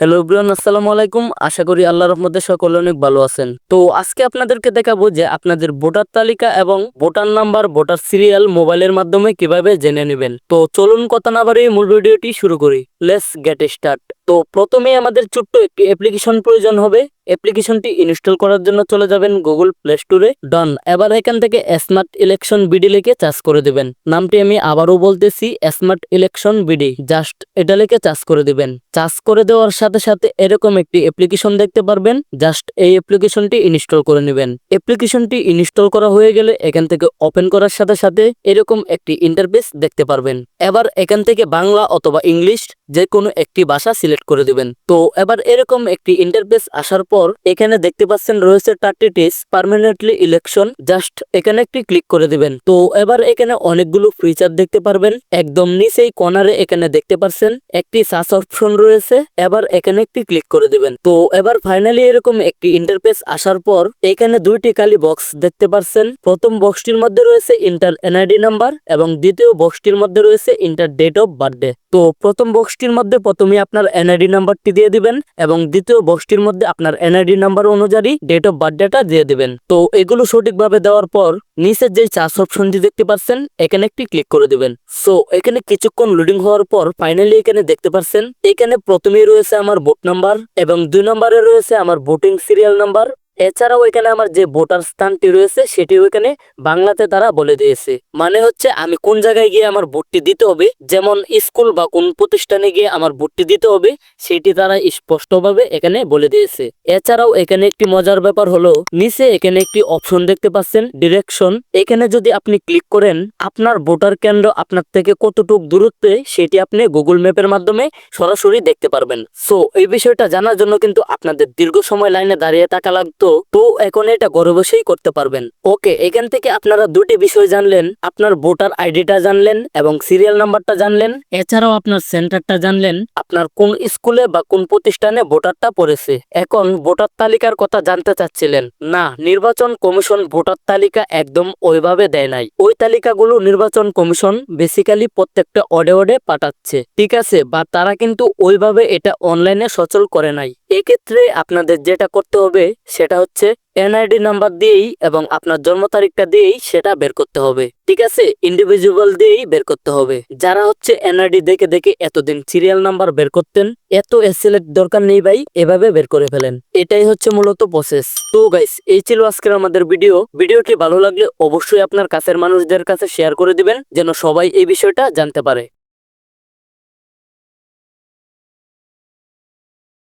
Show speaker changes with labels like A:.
A: Hello Brian আসসালামু আলাইকুম। আশা করি আল্লাহ রহমতে সকলে অনেক ভালো আছেন। তো আজকে আপনাদেরকে দেখাবো যে আপনাদের ভোটার তালিকা এবং ভোটার নাম্বার, ভোটার সিরিয়াল মোবাইলের মাধ্যমে কীভাবে জেনে নেবেন। তো চলুন কথা না বাড়িয়ে মূল ভিডিওটি শুরু করি। লেটস গেট স্টার্ট তো প্রথমে আমাদের ছোট্ট একটি অ্যাপ্লিকেশন প্রয়োজন হবে। অ্যাপ্লিকেশনটি ইনস্টল করার জন্য চলে যাবেন গুগল প্লে স্টোরে ডান এবার এখান থেকে স্মার্ট ইলেকশন বিডি লিখে চার্জ করে দিবেন। নামটি আমি আবারও বলতেছি স্মার্ট ইলেকশন বিডি জাস্ট এটা লিখে চার্জ করে দিবেন। চার্জ করে দেওয়ার সাথে সাথে এরকম একটি অ্যাপ্লিকেশন দেখতে পারবেন। জাস্ট এই অ্যাপ্লিকেশনটি ইনস্টল করে নেবেন। অ্যাপ্লিকেশনটি ইনস্টল করা হয়ে গেলে এখান থেকে ওপেন করার সাথে সাথে এরকম একটি ইন্টারফেস দেখতে পারবেন। এবার এখান থেকে বাংলা অথবা ইংলিশ যে কোনো একটি ভাষা সিলেক্ট করে দিবেন। তো এবার এরকম একটি ইন্টারফেস আসার পর এখানে দেখতে পাচ্ছেন রয়েছে থার্টি টিস পার্মানেন্টলি ইলেকশন জাস্ট এখানে একটি ক্লিক করে দিবেন। তো এবার এখানে অনেকগুলো ফিচার দেখতে পারবেন। একদম নিচেই কর্নারে এখানে দেখতে পাচ্ছেন একটি সার্চ অপশন রয়েছে। এবার এখানে একটি ক্লিক করে দিবেন। তো এবার ফাইনালি এরকম একটি ইন্টারফেস আসার পর এখানে দুইটি কালি বক্স দেখতে পাচ্ছেন। প্রথম বক্সটির মধ্যে রয়েছে ইন্টার এনআইডি নাম্বার এবং দ্বিতীয় বক্সটির মধ্যে রয়েছে ইন্টার ডেট অফ বার্থডে তো প্রথম বক্সটির মধ্যে প্রথমে আপনার এনআইডি নাম্বারটি দিয়ে দিবেন এবং দ্বিতীয় বক্সটির মধ্যে আপনার এনআইডি নাম্বার অনুযায়ী ডেট অফ বার্থডেটা দিয়ে দিবেন। তো এগুলো সঠিকভাবে দেওয়ার পর নিচের যে চার্জ অপশনটি দেখতে পাচ্ছেন, এখানে একটি ক্লিক করে দিবেন। সো এখানে কিছুক্ষণ লোডিং হওয়ার পর ফাইনালি এখানে দেখতে পাচ্ছেন, এখানে প্রথমেই রয়েছে আমার বোট নাম্বার এবং দুই নম্বরে রয়েছে আমার ভোটিং সিরিয়াল নাম্বার এছাড়াও এখানে আমার যে ভোটার স্থানটি রয়েছে সেটিও এখানে বাংলাতে তারা বলে দিয়েছে। মানে হচ্ছে আমি কোন জায়গায় গিয়ে আমার ভোটটি দিতে হবে, যেমন স্কুল বা কোন প্রতিষ্ঠানে গিয়ে আমার ভোটটি দিতে হবে, সেটি তারা স্পষ্টভাবে এখানে বলে দিয়েছে। এছাড়াও এখানে একটি মজার ব্যাপার হলো, নিচে এখানে একটি অপশন দেখতে পাচ্ছেন, ডিরেকশন। এখানে যদি আপনি ক্লিক করেন, আপনার ভোটার কেন্দ্র আপনার থেকে কতটুক দূরত্বে, সেটি আপনি গুগল ম্যাপের মাধ্যমে সরাসরি দেখতে পারবেন। সো, এই বিষয়টা জানার জন্য কিন্তু আপনাদের দীর্ঘ সময় লাইনে দাঁড়িয়ে থাকা লাগতো। তো এখন এটা ঘরে বসেই করতে পারবেন। ওকে, এখান থেকে আপনারা দুটি বিষয় জানলেন, আপনার ভোটার আইডিটা জানলেন এবং সিরিয়াল নাম্বারটা জানলেন, এছাড়াও আপনার সেন্টারটা জানলেন, আপনার কোন স্কুলে বা কোন প্রতিষ্ঠানে ভোটারটা পড়েছে। এখন ভোটার তালিকার কথা জানতে চাচ্ছিলেন, না, নির্বাচন কমিশন ভোটার তালিকা একদম ওইভাবে দেয় নাই। ওই তালিকাগুলো নির্বাচন কমিশন বেসিক্যালি প্রত্যেকটা অডে অডে পাঠাচ্ছে, ঠিক আছে, বা তারা কিন্তু ওইভাবে এটা অনলাইনে সচল করে নাই। এক্ষেত্রে আপনাদের যেটা করতে হবে, সেটা হচ্ছে এনআইডি নাম্বার দিয়েই এবং আপনার জন্ম তারিখটা দিয়েই সেটা বের করতে হবে। ঠিক আছে? ইন্ডিভিজুয়াল দিয়েই বের করতে হবে। যারা হচ্ছে এনআইডি দেখে দেখে এতদিন সিরিয়াল নাম্বার বের করতেন, এত এসএলএর দরকার নেই ভাই, এভাবে বের করে ফেলেন। এটাই হচ্ছে মূলত প্রসেস তো গাইস এই ছিল আজকের আমাদের ভিডিও ভিডিওটি ভালো লাগলে অবশ্যই আপনার কাছের মানুষদের কাছে শেয়ার করে দিবেন, যেন সবাই এই বিষয়টা জানতে পারে।